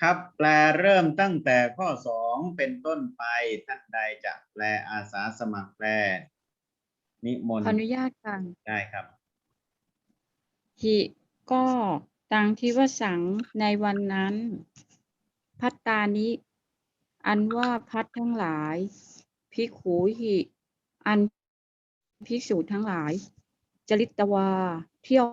ครับ แปลเริ่มตั้งแต่ข้อสองเป็นต้นไปท่านใดจะแปลอาสาสมัครแปล นิมนต์ขออนุญาตค่ะได้ครับ หิก็ตังที่ว่าสังในวันนั้น พัตตานิ อันว่าพัดทั้งหลาย พิกขูหิ อันภิกษุทั้งหลาย จริตวา เที่ยว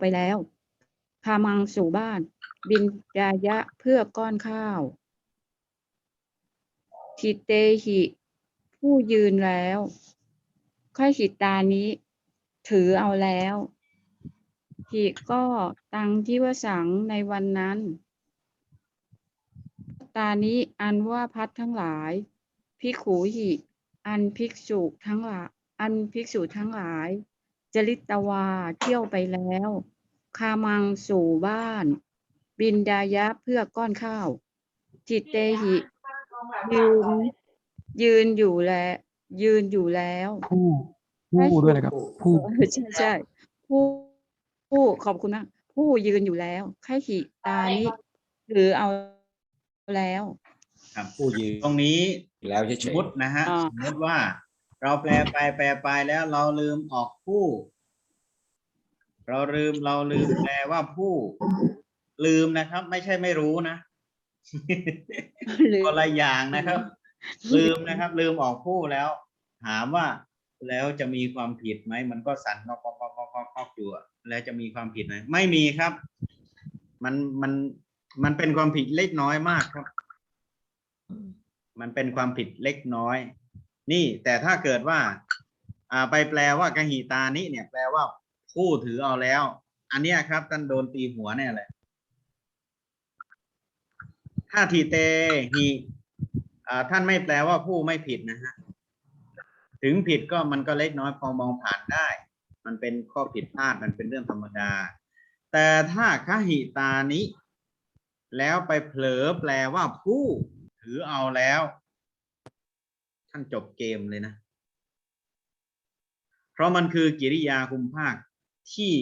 ไปแล้ว พามังสู่บ้าน บินดายะเพื่อก้อนข้าวทิเตหิ ผู้ยืนแล้วค่อยหิตานี้ ถือเอาแล้วหิก็ตังที่ว่าสังในวันนั้น ตานี้อันว่าพัดทั้งหลาย พิกขูหิ อันภิกษุทั้งหลายอันภิกษุทั้งหลาย จริตวาเที่ยวไปแล้ว คามังสู่บ้าน บินดายะเพื่อก้อนข้าว จิตเตหิ ยืน ยืนอยู่แล้วยืนอยู่แล้วผู้ผู้ด้วยนะครับผู้เออใช่ใช่ผู้ผู้ขอบคุณมากผู้ยืนอยู่แล้วไข้ขีตานี้หรือเอาแล้วครับผู้ยืนตรงนี้แล้วเฉสมยมตินะฮะอ่าสมมติว่า เราแปลไปแปลไปแล้วเราลืมออกผู้ เราลืมเราลืมแปลว่าผู้ ลืมนะครับ ไม่ใช่ไม่รู้นะหรือคนละอย่างนะครับ ลืมนะครับ ลืมออกผู้แล้ว ถามว่าแล้วจะมีความผิดไหมมันก็สั่นก็ก็ก็ก็ก็อยู่อะแล้วจะมีความผิดไหมไม่มีครับ มันมันมันเป็นความผิดเล็กน้อยมากครับ มันเป็นความผิดเล็กน้อย นี่ แต่ถ้าเกิดว่า อ่า ไปแปลว่ากหิตานี้เนี่ย แปลว่าผู้ถือเอาแล้ว อันเนี้ยครับท่านโดนตีหัวแน่เลย ถ้าทีเตหีท่านไม่แปลว่าผู้ไม่ผิดนะฮะ ถึงผิดก็มันก็เล็กน้อยพอมองผ่านได้ มันเป็นข้อผิดพลาดมันเป็นเรื่องธรรมดา แต่ถ้าคหิตานิแล้วไปเผลอแปลว่าผู้ถือเอาแล้ว ท่านจบเกมเลยนะ เพราะมันคือกิริยาคุมภาคที่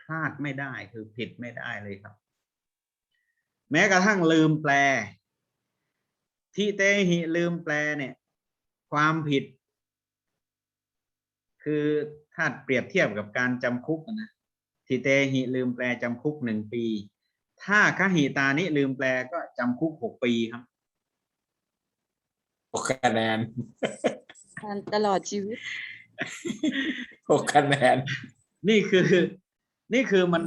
พลาดไม่ได้คือผิดไม่ได้เลยครับ แม้กระทั่งลืมแปล ที่เตหิลืมแปลเนี่ย ความผิด คือถ้าเปรียบเทียบกับการจำคุกนะทิเตหิลืมแปลจำคุกหนึ่งปี ถ้าคหิตานิลืมแปลก็จำคุกหกปีครับหกคะแนนการตลอดชีวิตหกคะแนน นี่คือ นี่คือมัน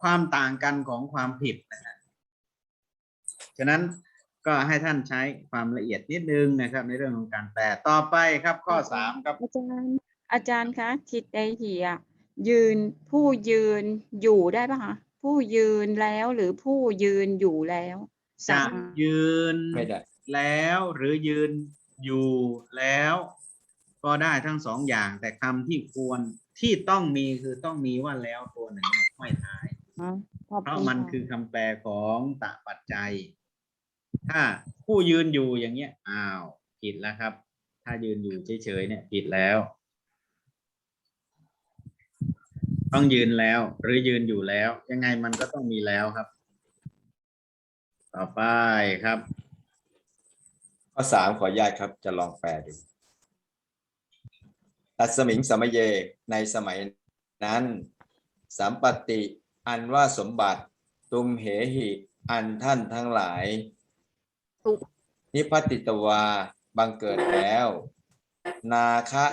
ความต่างกันของความผิดนะฮะ ฉะนั้นก็ให้ท่านใช้ความละเอียดนิดนึงนะครับ ในเรื่องของการแปลต่อไปครับข้อสามครับ อาจารย์อาจารย์คะทิเตหิอะยืนผู้ยืนอยู่ได้ปะคะผู้ยืนแล้วหรือผู้ยืนอยู่แล้วจะสามยืนไม่ได้ แล้วหรือยืนอยู่แล้ว ก็ได้ทั้งสองอย่าง แต่คำที่ควรที่ต้องมีคือต้องมีว่าแล้วตัวหนึ่งไม่ท้าย อ๋อขอบเพราะคุณมันค่ะ คือคำแปลของตะปัจจัย ถ้าผู้ยืนอยู่อย่างเงี้ยอ้าวผิดแล้วครับ ถ้ายืนอยู่เฉยๆเนี่ยผิดแล้ว ต้องยืนแล้ว หรือยืนอยู่แล้ว ยังไงมันก็ต้องมีแล้วครับ ต่อไปครับ ข้อสามขออนุญาตครับจะลองแปลดูตัสมิงสมยเยในสมัยนั้นสัมปติอันว่าสมบัติ ตุมเหหิ อันท่านทั้งหลาย ตุนิพพติตวาบังเกิดแล้ว นาคะ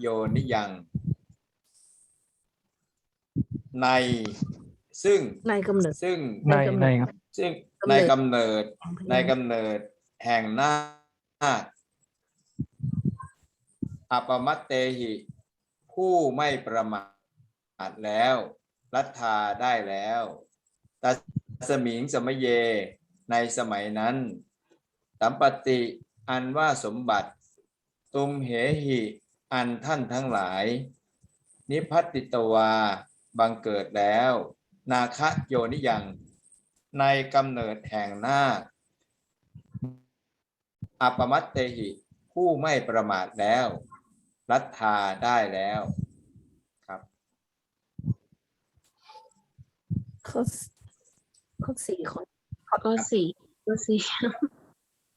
โยนิยัง ในซึ่งในกำเนิด ซึ่งในในครับ ซึ่งกำในเนิดกำเนิดในกำเนิดแห่งนาคอัปมัตเตหิ ผู้ไม่ประมาทแล้ว รัทธาได้แล้วตัสมิงสมเยในสมัยนั้น สัมปติอันว่าสมบัติ ตุมเหหิอันท่านทั้งหลาย นิพพัตติตวาบังเกิดแล้ว นาคะโยนิยัง ในกำเนิดแห่งนาคอัปปมัตเตหิ ผู้ไม่ประมาทแล้ว รัทธาได้แล้วครับข้อสข้อสี่ขอขอก็สี่ก็สี่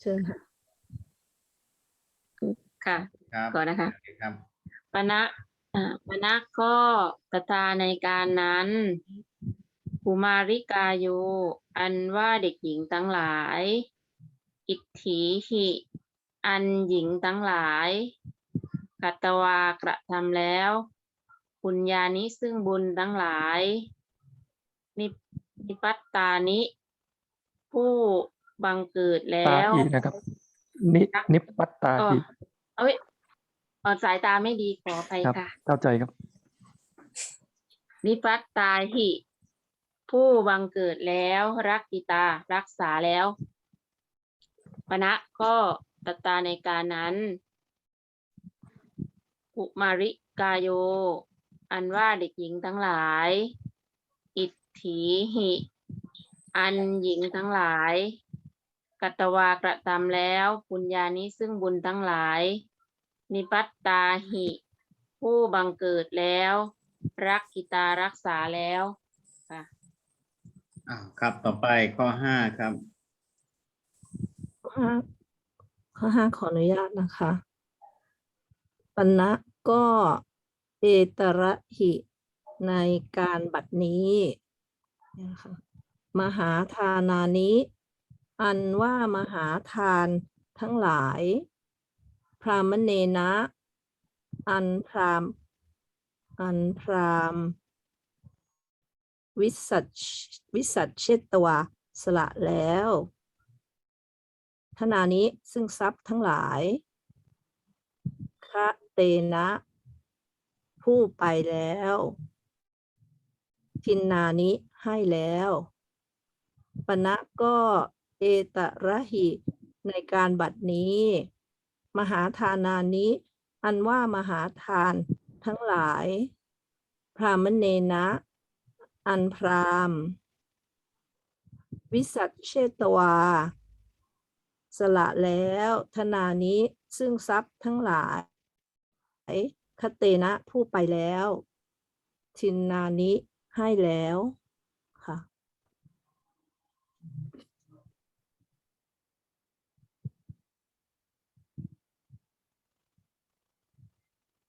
เชิญค่ะ ค่ะครับก่อนนะคะ โอเคครับปณะอ่าปณะก็กตาในการนั้นภูมาริกาโยอันว่าเด็กหญิงทั้งหลาย อิทธิหิ อันหญิงทั้งหลายกัตตวากระทำแล้วปุญญานิซึ่งบุญทั้งหลายนินิปัตตานิ ผู้ บังเกิดแล้ตาว อีนะครับนินิปปัตตาอ๋ออีเอ้ยเอ่อสายตาไม่ดีขอไปครับ ค่ะ เข้าใจครับ นิพัตตาหิ ผู้บังเกิดแล้วรักกิตารักษาแล้วปณะก็ตตาในการนั้นอุมาริกายโย อันว่าเด็กหญิงทั้งหลาย อิทธิหิ อันหญิงทั้งหลาย กัตตวากระทำแล้วปุญญานี้ซึ่งบุญทั้งหลาย นิพัตตาหิ ผู้บังเกิดแล้ว รักกิตารักษาแล้วค่ะอ้าวครับต่อไปข้อห้าครับ ข้อห้าข้อห้าขออนุญาตนะคะปัณณะก็เอตระหิในการบัดนี้นะคะมหาทานานิ อันว่ามหาทานทั้งหลาย พรามเนนะ อันพรามอันพรามวิสัชวิสัชเชตวาสละแล้วธนานี้ซึ่งทรัพย์ทั้งหลายคะเตนะ ผู้ไปแล้ว ทินนานิให้แล้วปณะก็ เอตระหิในการบัดนี้ มหาทานานิอันว่ามหาทานทั้งหลาย พรามเนนะ อันพรามวิสัชเชตวา สละแล้วธนานี้ซึ่งทรัพย์ทั้งหลาย คเตนะผู้ไปแล้ว ทินนานิให้แล้วค่ะ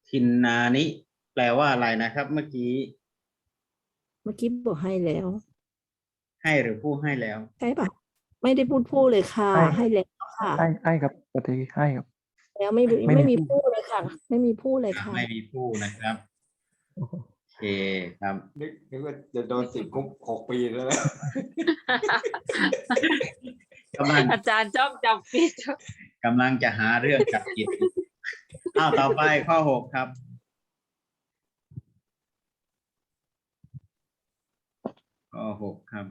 ทินนานิ แปลว่าอะไรนะครับ เมื่อกี้ เมื่อกี้บอกให้แล้ว ให้หรือผู้ให้แล้ว ใช่ปะไม่ได้พูดพูดเลยค่ะให้ให้แล้วค่ะ ให้ให้ครับปฏิให้ครับ แล้วไม่มีไม่มีไม่มีพูดเลยค่ะ ไม่มีพูดเลยค่ะ ไม่มีผู้นะครับโอเคครับ นึกนึกว่าจะโดนติดคุกหกปีแล้วนะกำลังอาจารย์ชอบจับผิด กำลังจะหาเรื่องจับผิด อ้าวต่อไปข้อหกครับ ข้อหกครับ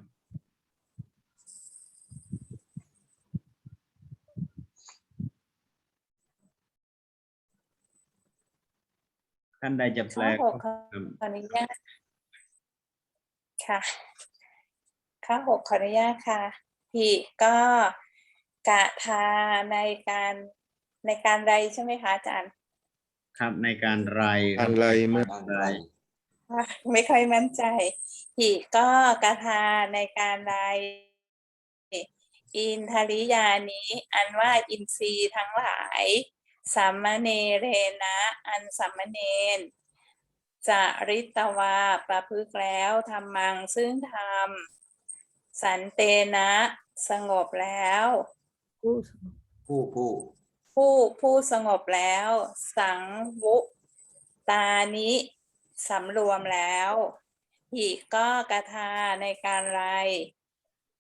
ท่านใดจะแปลข้อหกคค่ะรับขออนุญาตค่ะ ข้อหกขออนุญาตค่ะ พี่ก็กะทาในการ ในการใดใช่ไหมคะอาจารย์ ครับในการไรคบอะไรเมื่ออะไร ไม่ค่อยมั่นใจอีกก็กะทาในการใดอินทริยานี้ อันว่าอินทรีย์ทั้งหลายสัมมเนเรนะ อันสัมมเนนจะริตวาประพฤกษ์แล้วทำมังซึ่งทำสันเตนะ สงบแล้วพูดผู้ผู้ ผู้ผู้สงบแล้ว สังวุตานิสำรวมแล้วหิก็กระทาในการไร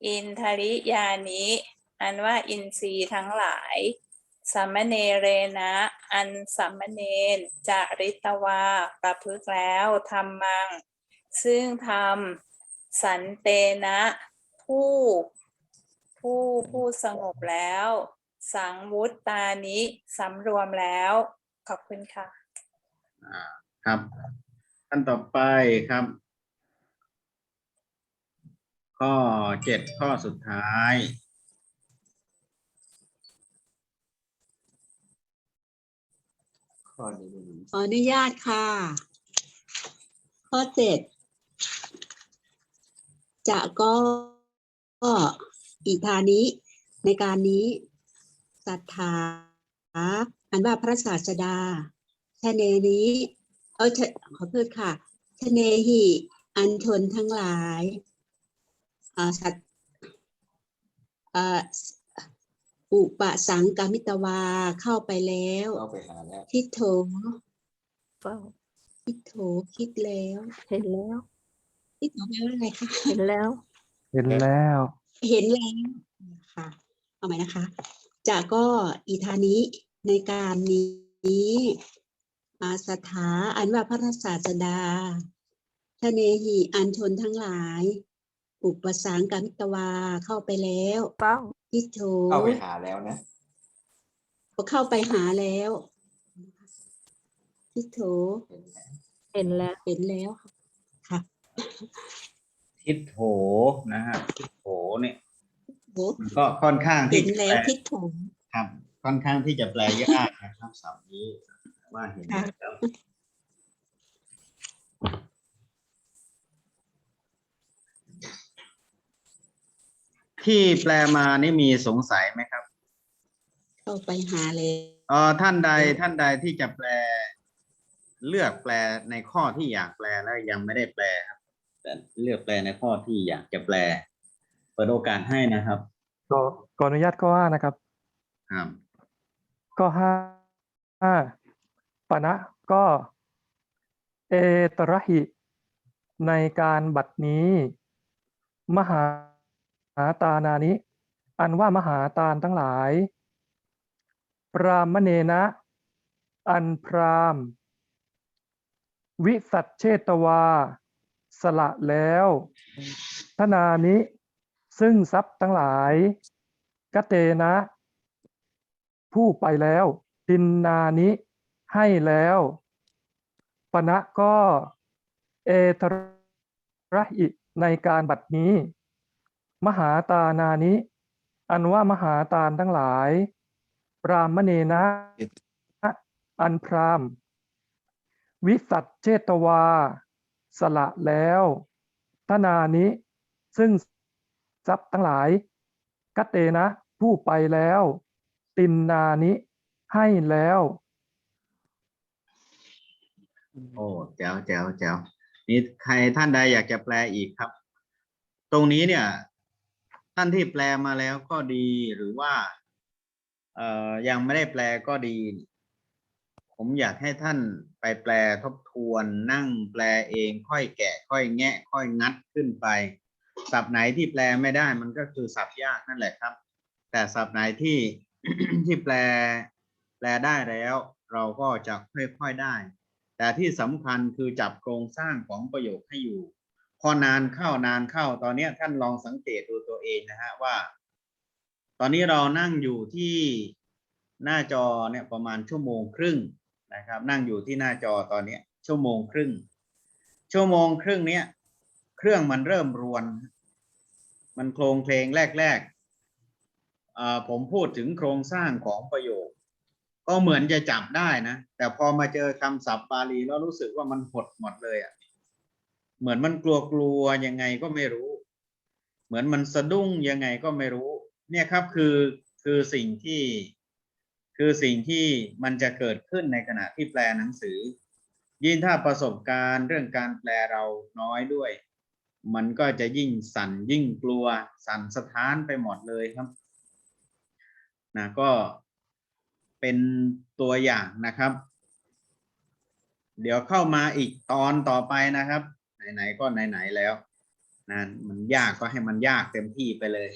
อินทริยานิอันว่าอินทรีย์ทั้งหลายสัมมเนเรนะ อันสัมมเนนจะริตวา ประพฤกแล้วทำมัง ซึ่งทำสันเตนะ ผู้ ผู้ผู้สงบแล้ว สังวุตตานิสำรวมแล้ว ขอบคุณค่ะอ่าครับท่านต่อไปครับ ข้อเจ็ดข้อสุดท้ายข้อนี้ไม่มีขออนุญาตค่ะ ข้อเจ็ดจะก็อีทานิในการนี้ ศรัทธาอันว่าพระศาสดาชเนนี้เออชะขอเพิ่มค่ะชเนหิอันชนทั้งหลายอ่าสัตอ่าอุปสังกามิตวาเข้าไปแล้วเอาไปหาแล้วทิฏโถเฝ้าทิฏโถคิดแล้ว เห็นแล้วทิฏโถแปลว่าอะไรคะเห็นแล้ว เห็นแล้ว เห็นแล้วค่ะเอาใหม่นะคะ จะก็อีทานิในการนี้อาสถาอันว่าพระศาสดาทะเนหีอันชนทั้งหลาย อุปสังกามิตวาเข้าไปแล้วเฝ้าทิโถเอาไปหาแล้วนะเข้าไปหาแล้วทิโถเห็นแล้วเห็นแล้วค่ะ ทิศโถนะฮะทิศโถเนี่ยโอ้มัน ก็ค่อนข้างเห็ที่นจะแล้แปวลทิโถครับ ค่อนข้างที่จะแปลยากนะครับศัพท์นี้ว่าเห็นค่ะแล้วที่แปลมานี่มีสงสัยไหมครับเข้าไปหาแล้วเออท่านใดท่านใดที่จะแปล เลือกแปลในข้อที่อยากแปลแล้วยังไม่ได้แปลครับแต่เลือกแปลในข้อที่อยากจะแปล เปิดโอกาสให้นะครับก็ขออนุญาตข้อห้านะครับ ครับก็ห้าห้าปณะก็ เอตระหิ ในการบัดนี้ มหาตานานิอันว่ามหาตาลทั้งหลาย ปรามเนนะ อันพรามวิสัชเชตวา สละแล้วทนานิ ซึ่งทรัพย์ทั้งหลายกเตนะ ผู้ไปแล้วตินนานิให้แล้วปณะก็เอตระอิในการบัดนี้ มหาตานานิอันว่ามหาตาลทั้งหลายปรามเนนะอันพรามวิสัชเชตวา สละแล้วทนานิซึ่ง ทรัพย์ทั้งหลายกัตเตนะ ผู้ไปแล้ว ตินนานิให้แล้ว โอ้แจ๋วแจ๋วแจ๋วนี่ใครท่านใดอยากจะแปลอีกครับ ตรงนี้เนี่ย ท่านที่แปลมาแล้วก็ดีหรือว่า เอ่อยังไม่ได้แปลก็ดี ผมอยากให้ท่านไปแปลทบทวนนั่งแปลเองค่อยแกะ ค่อยแงะ ค่อยงัดขึ้นไป ศัพท์ไหนที่แปลไม่ได้มันก็คือศัพท์ยากนั่นแหละครับ แต่ศัพท์ไหนที่ที่แปลแปลได้แล้ว เราก็จะค่อยๆได้ แต่ที่สำคัญคือจับโครงสร้างของประโยคให้อยู่ พอนานเข้านานเข้าตอนเนี้ท่านลองสังเกตดูตัวเองนะฮะว่า ตอนนี้เรานั่งอยู่ที่หน้าจอเนี่ยประมาณชั่วโมงครึ่งนะครับ นั่งอยู่ที่หน้าจอตอนเนี้ชั่วโมงครึ่ง ชั่วโมงครึ่งเนี้ยเครื่องมันเริ่มรวน มันโครงเพลงแรกๆผมพูดถึงโครงสร้างของประโยค ก็เหมือนจะจับได้นะ แต่พอมาเจอคำศัพท์บาลีแล้วรู้สึกว่ามันหดหมดเลยอะ เหมือนมันกลัวกลัวๆยังไงก็ไม่รู้ เหมือนมันสะดุ้งยังไงก็ไม่รู้ เนี่ยครับคือคือสิ่งที่คือสิ่งที่มันจะเกิดขึ้นในขณะที่แปลหนังสือ ยิ่งถ้าประสบการณ์เรื่องการแปลเราน้อยด้วย มันก็จะยิ่งสั่นยิ่งกลัว สั่นสะท้านไปหมดเลยครับนะก็เป็นตัวอย่างนะครับ เดี๋ยวเข้ามาอีกตอนต่อไปนะครับ ไหนๆก็ไหนๆแล้วนะมันยากก็ให้มันยากเต็มที่ไปเลย